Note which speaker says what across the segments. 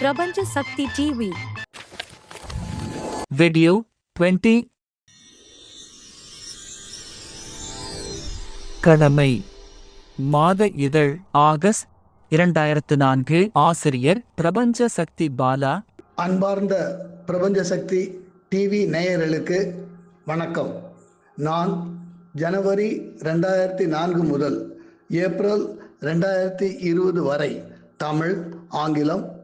Speaker 1: பிரபஞ்ச சக்தி TV
Speaker 2: Video 20 கடமை. மாத இதழ். ஆகஸ்ட் இரண்டாயிரத்து நான்கு ஆசிரியர் பிரபஞ்ச சக்தி பாலா.
Speaker 3: அன்பார்ந்த பிரபஞ்ச சக்தி டிவி நேயர்களுக்கு வணக்கம். நான் ஜனவரி ரெண்டாயிரத்தி நான்கு முதல் ஏப்ரல் ரெண்டாயிரத்தி இருபது வரை தமிழ் ஆங்கிலம்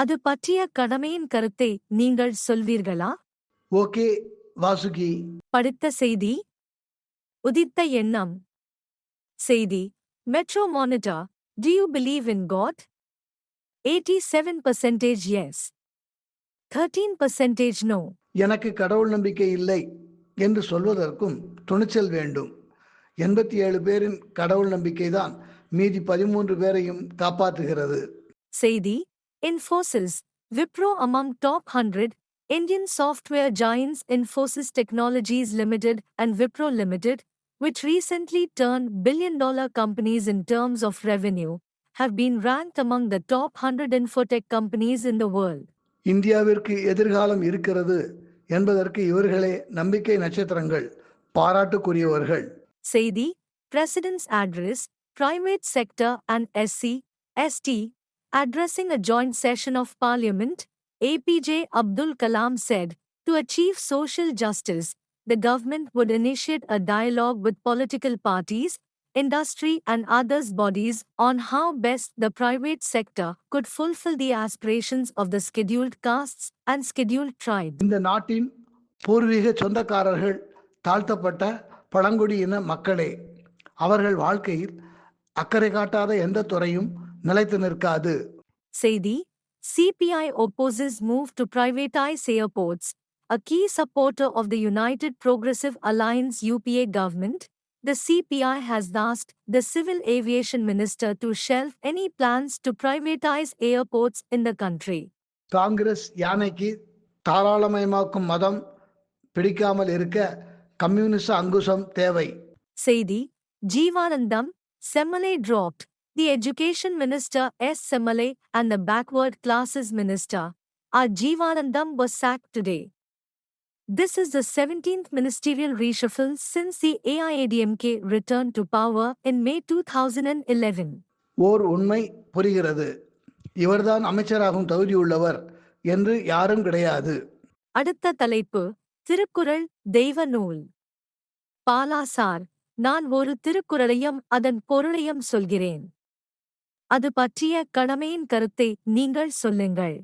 Speaker 1: அது பற்றிய கடமையின் கருத்தை நீங்கள் சொல்வீர்களா?
Speaker 3: ஓகே வாசுகி.
Speaker 1: படித்த செய்தி? உதித்த எண்ணம். செய்தி metro monitor do you believe in God eighty seven percentage yes thirteen percentage no
Speaker 3: எனக்கு கடவுள் நம்பிக்கை இல்லை என்று சொல்வதற்கும் துணிச்சல் வேண்டும். எண்பத்தி ஏழு பேரின் கடவுள் நம்பிக்கைதான் மீதி பதிமூன்று பேரையும் காப்பாற்றுகிறது.
Speaker 1: செய்தி Infosys, Wipro among top 100, Indian software giants Infosys Technologies Limited and Wipro Limited, which recently turned billion dollar companies in terms of revenue, have been ranked among the top 100 infotech companies in the world.
Speaker 3: இந்தியாவிற்கு எதிர்காலம் இருக்கிறது என்பதற்கு இவர்களே நம்பிக்கை நட்சத்திரங்கள் பாராட்டுக்குரியவர்கள்
Speaker 1: Saidi, President's Address, Private Sector and SC, ST, addressing a joint session of Parliament, APJ Abdul Kalam said, to achieve social justice, the government would initiate a dialogue with political parties, industry and others bodies on how best the private sector could fulfill the aspirations of the scheduled castes and scheduled tribes.
Speaker 3: இந்த நாட்டின் பூர்வீக சொந்தக்காரர்கள் தாழ்த்தப்பட்ட பழங்குடியின மக்களே அவர்கள் வாழ்க்கையில் அக்கறை காட்டாத எந்த துறையும் நிலைத்து நிற்காது
Speaker 1: Saidi, CPI opposes move to privatize airports. A key supporter of the United Progressive Alliance UPA government, the CPI has asked the Civil Aviation Minister to shelve any plans to privatize airports in the country.
Speaker 3: Congress யானைக்கு தாராளமயமாக்கும் மதம் பிடிக்காமல் இருக்க கம்யூனிச அங்குசம் தேவை
Speaker 1: Saidi, Jeevanandam, Semale dropped. The Education Minister S. Semale and the Backward Classes Minister, R. Jeevanandam was sacked today. This is the 17th ministerial reshuffle since the AIADMK returned to power in May 2011.
Speaker 3: ஓர் உண்மை புரிகிறது இவர்தான் அமைச்சராகும் தகுதியுள்ளவர் என்று யாரும் கிடையாது
Speaker 1: அடுத்த தலைப்பு திருக்குறள் தெய்வ நூல் பாலாசார் நான் ஒரு திருக்குறளையும் அதன் பொருளையும் சொல்கிறேன் அது பற்றிய கடமையின் கருத்தை நீங்கள் சொல்லுங்கள்.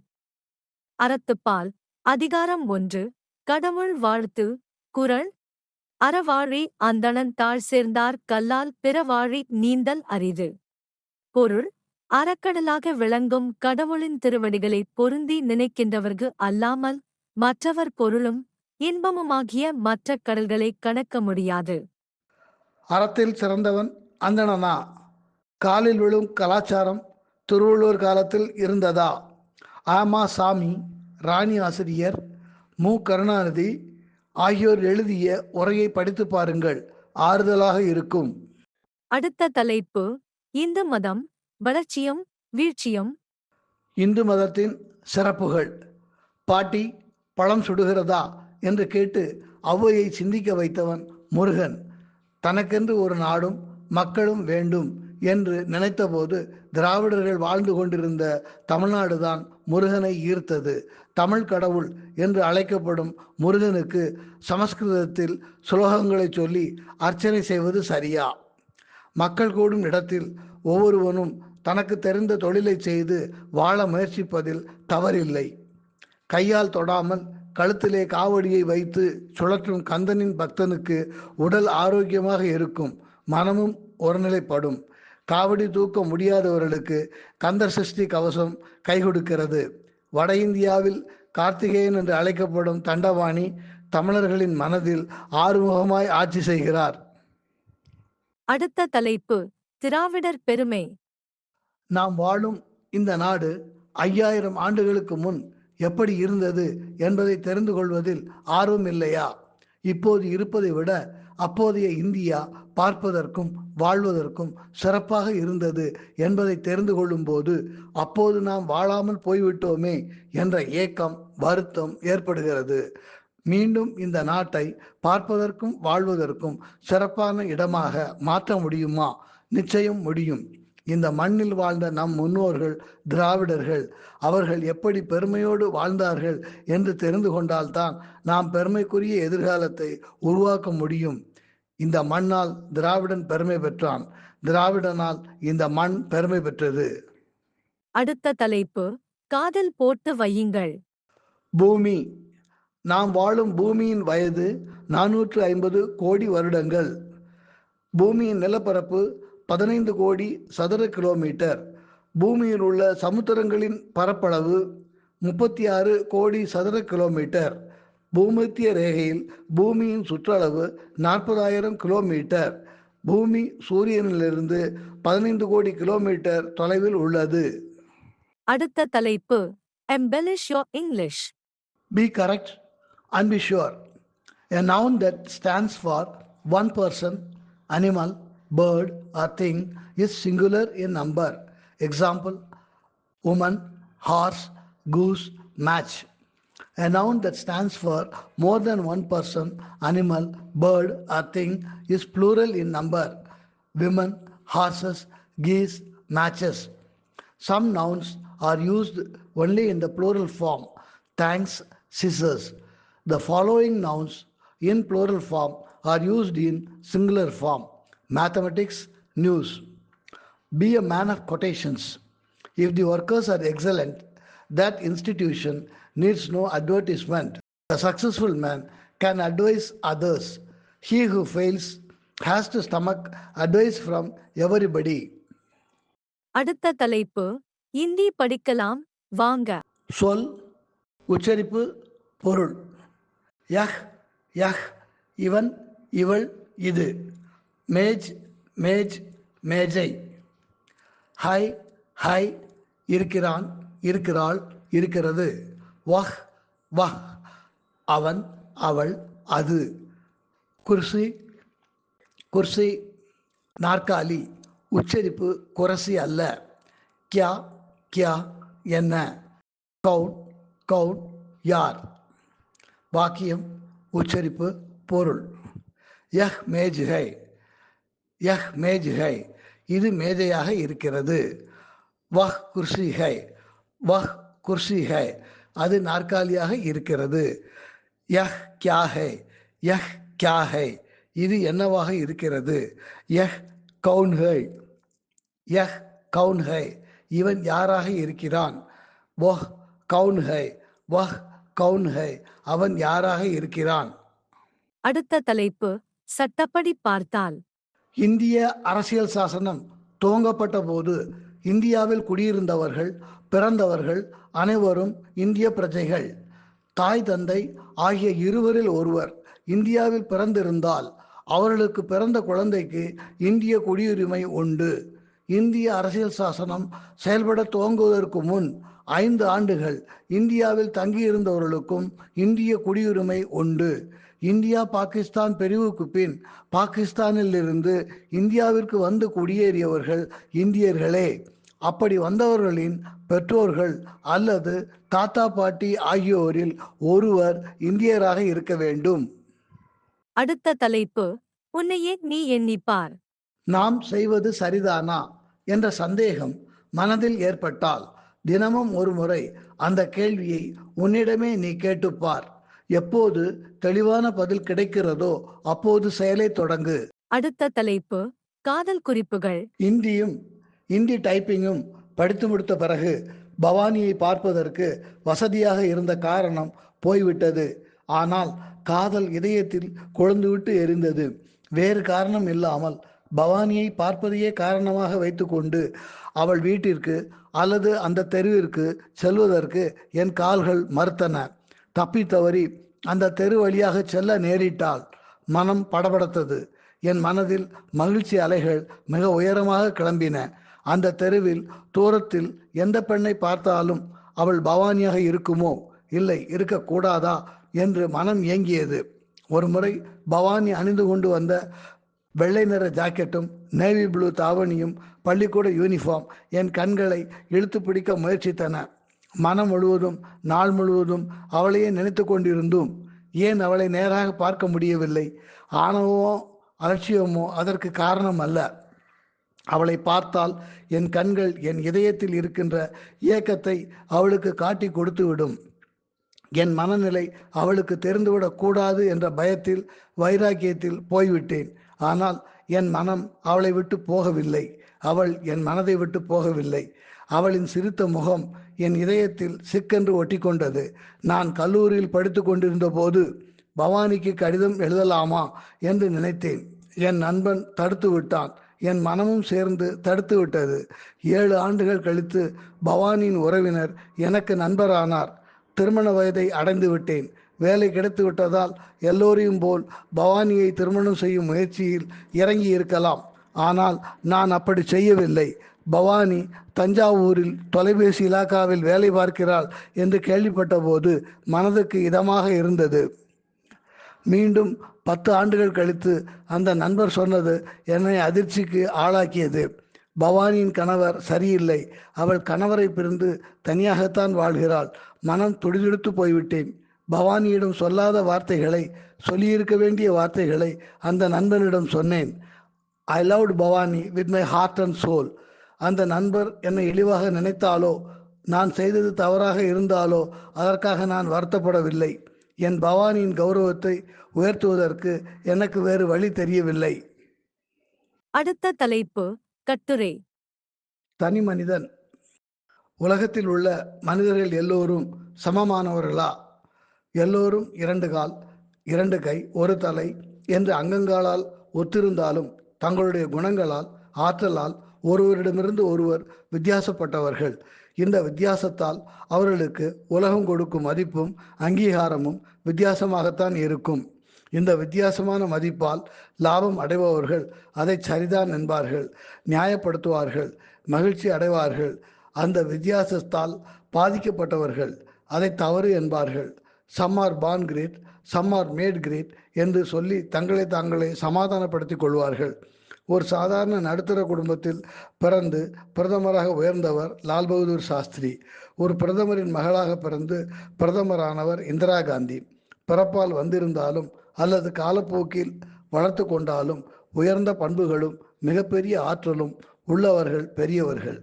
Speaker 1: அறத்துப்பால் அதிகாரம் ஒன்று கடவுள் வாழ்த்து குரல் அறவாழி அந்தணன் தாழ் சேர்ந்தார் கல்லால் பிறவாழி நீந்தல் அரிது பொருள் அறக்கடலாக விளங்கும் கடவுளின் திருவடிகளை பொருந்தி நினைக்கின்றவர்கள் அல்லாமல் மற்றவர் பொருளும் இன்பமுமாகிய மற்ற கடல்களை கணக்க முடியாது.
Speaker 3: அறத்தில் சிறந்தவன் அந்தணனா? காலில் விழும் கலாச்சாரம் திருவள்ளுவர் காலத்தில் இருந்ததா? ஆமா சாமி ராணி ஆசிரியர் மு. கருணாநிதி ஆகியோர் எழுதிய உரையை படித்து பாருங்கள். ஆறுதலாக இருக்கும்.
Speaker 1: அடுத்த தலைப்பு இந்து மதம் வளர்ச்சியும் வீழ்ச்சியும்.
Speaker 3: இந்து மதத்தின் சிறப்புகள். பாட்டி பழம் சுடுகிறதா? என்று கேட்டு ஔவையை சிந்திக்க வைத்தவன் முருகன். தனக்கென்று ஒரு நாடும் மக்களும் வேண்டும். என்று நினைத்தபோது திராவிடர்கள் வாழ்ந்து கொண்டிருந்த தமிழ்நாடுதான் முருகனை ஈர்த்தது. தமிழ் கடவுள் என்று அழைக்கப்படும் முருகனுக்கு சமஸ்கிருதத்தில் சுலோகங்களை சொல்லி அர்ச்சனை செய்வது சரியா? மக்கள் கூடும் இடத்தில் ஒவ்வொருவனும் தனக்கு தெரிந்த தொழிலை செய்து வாழ முயற்சிப்பதில் தவறில்லை. கையால் தொடாமல் கழுத்திலே காவடியை வைத்து சுழற்றும் கந்தனின் பக்தனுக்கு உடல் ஆரோக்கியமாக இருக்கும். மனமும் ஒருநிலைப்படும். காவடி தூக்க முடியாதவர்களுக்கு கந்தர் சஷ்டி கவசம் கை கொடுக்கிறது. வட இந்தியாவில் கார்த்திகேயன் என்று அழைக்கப்படும் தண்டபாணி தமிழர்களின் மனதில் ஆறுமுகமாய் ஆட்சி செய்கிறார்.
Speaker 1: அடுத்த தலைப்பு திராவிடர் பெருமை.
Speaker 3: நாம் வாழும் இந்த நாடு ஐயாயிரம் ஆண்டுகளுக்கு முன் எப்படி இருந்தது என்பதை தெரிந்து கொள்வதில் ஆர்வம் இல்லையா? இப்போது இருப்பதை விட அப்போதைய இந்தியா பார்ப்பதற்கும் வாழ்வதற்கும் சிறப்பாக இருந்தது என்பதை தெரிந்து கொள்ளும்போது அப்போது நாம் வாழாமல் போய்விட்டோமே என்ற ஏக்கம் வருத்தம் ஏற்படுகிறது. மீண்டும் இந்த நாட்டை பார்ப்பதற்கும் வாழ்வதற்கும் சிறப்பான இடமாக மாற்ற முடியுமா? நிச்சயம் முடியும். இந்த மண்ணில் வாழ்ந்த நம் முன்னோர்கள் திராவிடர்கள் அவர்கள் எப்படி பெருமையோடு வாழ்ந்தார்கள் என்று தெரிந்து கொண்டால்தான் நாம் பெருமைக்குரிய எதிர்காலத்தை உருவாக்க முடியும். இந்த மண்ணால் திராவிடன் பெருமை பெற்றான். திராவிடனால் இந்த மண் பெருமை பெற்றது.
Speaker 1: அடுத்த தலைப்பு காதல் போட்டு வையுங்கள்.
Speaker 3: பூமி. நாம் வாழும் பூமியின் வயது நானூற்று ஐம்பது கோடி வருடங்கள். பூமியின் நிலப்பரப்பு பதினைந்து கோடி சதுர கிலோமீட்டர். பூமியில் உள்ள சமுத்திரங்களின் பரப்பளவு முப்பத்தி ஆறு கோடி சதுர கிலோமீட்டர். பூமத்திய ரேகையில் பூமியின் சுற்றளவு நாற்பதாயிரம் கிலோமீட்டர் பூமி சூரியனிலிருந்து பதினைந்து கோடி கிலோமீட்டர் தொலைவில் உள்ளது
Speaker 1: அடுத்த தலைப்பு embellish your English
Speaker 3: Be correct and be sure. A noun that stands for one person, animal, bird, or thing is singular in number. Example woman, horse, goose, match. A noun that stands for more than one person, animal, bird, or thing is plural in number. Women, horses, geese, matches. Some nouns are used only in the plural form. Thanks, scissors. The following nouns in plural form are used in singular form. Mathematics, news. Be a man of quotations. If the workers are excellent, that institution needs no advertisement. The successful man can advise others. He who fails has to stomach advice from everybody.
Speaker 1: அடுத்த தலைப்பு இந்தி படிக்கலாம் வாங்க
Speaker 3: சொல் உச்சரிப்பு பொருள் யஹ் யஹ் இவன் இவள் இது மேஜ் மேஜ் மேஜை ஹாய் ஹாய் இருக்கிறான் இருக்கிறாள் இருக்கிறது வஹ் வஹ். அவன் அவள் அது. குர்சி குர்சி நாற்காலி. உச்சரிப்பு குரசி அல்ல. கியா கியா என்ன? கவுன் கவுன் யார்? வாக்கியம் உச்சரிப்பு பொருள். யஹ் மேஜ் ஹை யஹ் மேஜ் ஹை இது மேஜையாக இருக்கிறது. வஹ் குர்சி ஹை வஹ் குர்சி ஹை அது நாற்காலியாக இருக்கிறது. யஹ் கியா ஹை யஹ் கியா ஹை இது என்னவாக இருக்கிறது? யஹ் கவுன் ஹை யஹ் கவுன் ஹை இவன் யாராக இருக்கிறான்? வஹ் கவுன் ஹை வஹ் கவுன் ஹை அவன் யாராக இருக்கிறான்?
Speaker 1: அடுத்த தலைப்பு சட்டப்படி பார்த்தால்.
Speaker 3: இந்திய அரசியல் சாசனம் துவங்கப்பட்ட போது இந்தியாவில் குடியிருந்தவர்கள் பிறந்தவர்கள் அனைவரும் இந்திய பிரஜைகள். தாய் தந்தை ஆகிய இருவரில் ஒருவர் இந்தியாவில் பிறந்திருந்தால் அவர்களுக்கு பிறந்த குழந்தைக்கு இந்திய குடியுரிமை உண்டு. இந்திய அரசியல் சாசனம் செயல்பட துவங்குவதற்கு முன் ஐந்து ஆண்டுகள் இந்தியாவில் தங்கியிருந்தவர்களுக்கும் இந்திய குடியுரிமை உண்டு. இந்தியா பாகிஸ்தான் பிரிவுக்கு பின் பாகிஸ்தானில் இருந்து இந்தியாவிற்கு வந்து குடியேறியவர்கள் இந்தியர்களே. அப்படி வந்தவர்களின் பெற்றோர்கள் அல்லது தாத்தா பாட்டி ஆகியோரில் ஒருவர் இந்தியராக இருக்க வேண்டும்.
Speaker 1: அடுத்த தலைப்பு உன்னையே நீ எண்ணிப்பார்.
Speaker 3: நாம் செய்வது சரிதானா? என்ற சந்தேகம் மனதில் ஏற்பட்டால் தினமும் ஒரு முறை அந்த கேள்வியை உன்னிடமே நீ கேட்டுப்பார். எப்போது தெளிவான பதில் கிடைக்கிறதோ அப்போது செயலை தொடங்கு.
Speaker 1: அடுத்த தலைப்பு காதல் குறிப்புகள்.
Speaker 3: இந்தியும் இந்தி டைப்பிங்கும் படித்து முடித்த பிறகு பவானியை பார்ப்பதற்கு வசதியாக இருந்த காரணம் போய்விட்டது. ஆனால் காதல் இதயத்தில் கொழுந்துவிட்டு எரிந்தது. வேறு காரணம் இல்லாமல் பவானியை பார்ப்பதையே காரணமாக வைத்துக்கொண்டு அவள் வீட்டிற்கு அல்லது அந்த தெருவிற்கு செல்வதற்கு என் கால்கள் மறுத்தன. தப்பி தவறி அந்த தெரு வழியாக செல்ல நேரிட்டால் மனம் படபடத்தது. என் மனதில் மகிழ்ச்சி அலைகள் மிக உயரமாக கிளம்பின. அந்த தெருவில் தூரத்தில் எந்த பெண்ணை பார்த்தாலும் அவள் பவானியாக இருக்குமோ? இல்லை இருக்கக்கூடாதா? என்று மனம் ஏங்கியது. ஒரு முறை பவானி அணிந்து கொண்டு வந்த வெள்ளை நிற ஜாக்கெட்டும் நேவி ப்ளூ தாவணியும் பள்ளிக்கூட யூனிஃபார்ம் என் கண்களை இழுத்து பிடிக்க முயற்சித்தன. மனம் முழுவதும் நாள் முழுவதும் அவளையே நினைத்து கொண்டிருந்தும். ஏன் அவளை நேராக பார்க்க முடியவில்லை? ஆணவமோ அலட்சியமோ அதற்கு காரணம் அல்ல. அவளை பார்த்தால் என் கண்கள் என் இதயத்தில் இருக்கின்ற இயக்கத்தை அவளுக்கு காட்டி கொடுத்துவிடும். என் மனநிலை அவளுக்கு தெரிந்துவிடக் கூடாது என்ற பயத்தில் வைராக்கியத்தில் போய்விட்டேன். ஆனால் என் மனம் அவளை விட்டு போகவில்லை. அவள் என் மனதை விட்டு போகவில்லை. அவளின் சிரித்த முகம் என் இதயத்தில் சிக்கென்று ஒட்டிக்கொண்டது. நான் கல்லூரியில் படித்து கொண்டிருந்த போது பவானிக்கு கடிதம் எழுதலாமா என்று நினைத்தேன். என் நண்பன் தடுத்து விட்டான். என் மனமும் சேர்ந்து தடுத்து விட்டது. ஏழு ஆண்டுகள் கழித்து பவானியின் உறவினர் எனக்கு நண்பரானார். திருமண வயதை அடைந்து விட்டேன். வேலை கிடைத்து விட்டதால் எல்லோரையும் போல் பவானியை திருமணம் செய்யும் முயற்சியில் இறங்கி இருக்கலாம். ஆனால் நான் அப்படி செய்யவில்லை. பவானி தஞ்சாவூரில் தொலைபேசி இலாக்காவில் வேலை பார்க்கிறாள் என்று கேள்விப்பட்ட போது மனதுக்கு இதமாக இருந்தது. மீண்டும் பத்து ஆண்டுகள் கழித்து அந்த நண்பர் சொன்னது என்னை அதிர்ச்சிக்கு ஆளாக்கியது. பவானியின் கணவர் சரியில்லை. அவள் கணவரை பிரிந்து தனியாகத்தான் வாழ்கிறாள். மனம் துடிதுடித்து போய்விட்டேன். பவானியிடம் சொல்லாத வார்த்தைகளை சொல்லியிருக்க வேண்டிய வார்த்தைகளை அந்த நண்பனிடம் சொன்னேன். I loved Bhavani with my heart and soul அந்த நண்பர் என்னை இழிவாக நினைத்தாலோ நான் செய்தது தவறாக இருந்தாலோ அதற்காக நான் வருத்தப்படவில்லை. என் பவானியின் கௌரவத்தை உயர்த்துவதற்கு எனக்கு வேறு வழி தெரியவில்லை.
Speaker 1: அடுத்த தலைப்பு கட்டுரை.
Speaker 3: தனி மனிதன். உலகத்தில் உள்ள மனிதர்கள் எல்லோரும் சமமானவர்களா? எல்லோரும் இரண்டு கால் இரண்டு கை ஒரு தலை என்று அங்கங்களால் ஒத்திருந்தாலும் தங்களுடைய குணங்களால் ஆற்றலால் ஒருவரிடமிருந்து ஒருவர் வித்தியாசப்பட்டவர்கள். இந்த வித்தியாசத்தால் அவர்களுக்கு உலகம் கொடுக்கும் மதிப்பும் அங்கீகாரமும் வித்தியாசமாகத்தான் இருக்கும். இந்த வித்தியாசமான மதிப்பால் லாபம் அடைபவர்கள் அதை சரிதான் என்பார்கள் நியாயப்படுத்துவார்கள் மகிழ்ச்சி அடைவார்கள். அந்த வித்தியாசத்தால் பாதிக்கப்பட்டவர்கள் அதை தவறு என்பார்கள். Some are born great some are made great என்று சொல்லி தங்களை தாங்களே சமாதானப்படுத்திக் கொள்வார்கள். ஒரு சாதாரண நடுத்தர குடும்பத்தில் பிறந்து பிரதமராக உயர்ந்தவர் லால் பகதூர் சாஸ்திரி. ஒரு பிரதமரின் மகளாக பிறந்து பிரதமரானவர் இந்திரா காந்தி. பிறப்பால் வந்திருந்தாலும் அல்லது காலப்போக்கில் வளர்த்து கொண்டாலும் உயர்ந்த பண்புகளும் மிகப்பெரிய ஆற்றலும் உள்ளவர்கள் பெரியவர்கள்.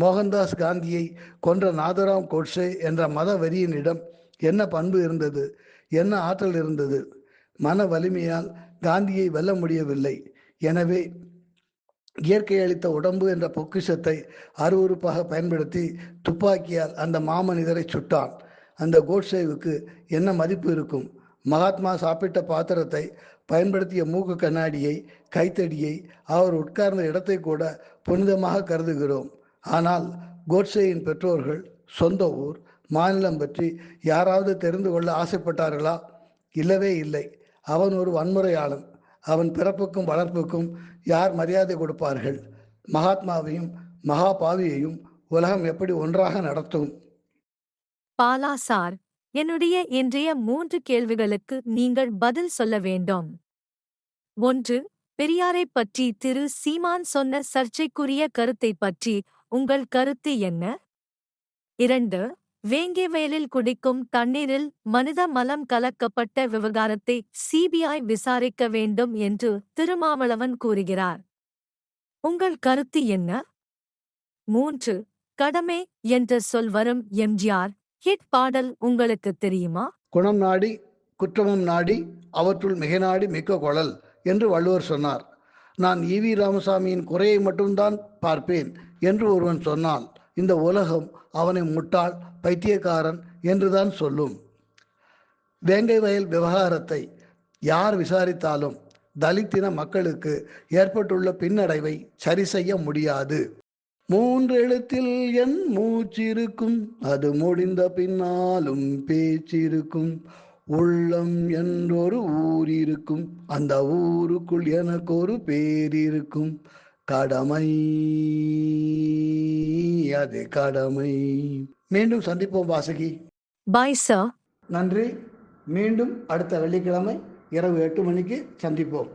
Speaker 3: மோகன்தாஸ் காந்தியை கொன்ற நாதராம் கோட்சே என்ற மத வெறியனிடம் என்ன பண்பு இருந்தது? என்ன ஆற்றல் இருந்தது? மன வலிமையால் காந்தியை வெல்ல முடியவில்லை. எனவே இயற்கை அளித்த உடம்பு என்ற பொக்கிஷத்தை அருவருப்பாக பயன்படுத்தி துப்பாக்கியால் அந்த மாமனிதரை சுட்டான். அந்த கோட்சேவுக்கு என்ன மதிப்பு இருக்கும்? மகாத்மா சாப்பிட்ட பாத்திரத்தை பயன்படுத்திய மூக்கு கண்ணாடியை கைத்தடியை அவர் உட்கார்ந்த இடத்தை கூட புனிதமாக கருதுகிறோம். ஆனால் கோட்சேயின் பெற்றோர்கள் சொந்த ஊர் மாநிலம் பற்றி யாராவது தெரிந்து கொள்ள ஆசைப்பட்டார்களா? இல்லவே இல்லை. அவன் ஒரு வன்முறையாளன். அவன் பிறப்புக்கும் வளர்ப்புக்கும் யார் மரியாதை கொடுப்பார்கள்? மகாத்மாவையும் மகாபாவியையும் உலகம் எப்படி ஒன்றாக நடத்தும்?
Speaker 1: பாலா சார் என்னுடைய இன்றைய மூன்று கேள்விகளுக்கு நீங்கள் பதில் சொல்ல வேண்டும். ஒன்று பெரியாரைப் பற்றி திரு. சீமான் சொன்ன சர்ச்சைக்குரிய கருத்தைப் பற்றி உங்கள் கருத்து என்ன? இரண்டு வேங்கை வயலில் குடிக்கும் தண்ணீரில் மனித மலம் கலக்கப்பட்ட விவகாரத்தை சிபிஐ விசாரிக்க வேண்டும் என்று திருமாவளவன் கூறுகிறார். உங்கள் கருத்து என்ன? மூன்று கடமை என்ற சொல் வரும் எம்ஜிஆர் ஹிட் பாடல் உங்களுக்கு தெரியுமா?
Speaker 3: குணம் நாடி குற்றமும் நாடி அவற்றுள் மிக நாடி மிக்க குழல் என்று வள்ளுவர் சொன்னார். நான் ஈவி ராமசாமியின் குறையை மட்டும்தான் பார்ப்பேன் என்று ஒருவன் சொன்னான். இந்த உலகம் அவனை முட்டாள் பைத்தியக்காரன் என்றுதான் சொல்லும். வேங்கை வயல் விவகாரத்தை யார் விசாரித்தாலும் தலித்தின மக்களுக்கு ஏற்பட்டுள்ள பின்னடைவை சரி செய்ய முடியாது. மூன்று எழுத்தில் என் மூச்சிருக்கும் அது முடிந்த பின்னாலும் பேச்சிருக்கும். உள்ளம் என்றொரு ஊர் இருக்கும் அந்த ஊருக்குள் எனக்கு ஒரு பேர் இருக்கும் கடமை. அது கடமை. மீண்டும் சந்திப்போம் வாசகி.
Speaker 1: பாய் சார்
Speaker 3: நன்றி. மீண்டும் அடுத்த வெள்ளிக்கிழமை இரவு எட்டு மணிக்கு சந்திப்போம்.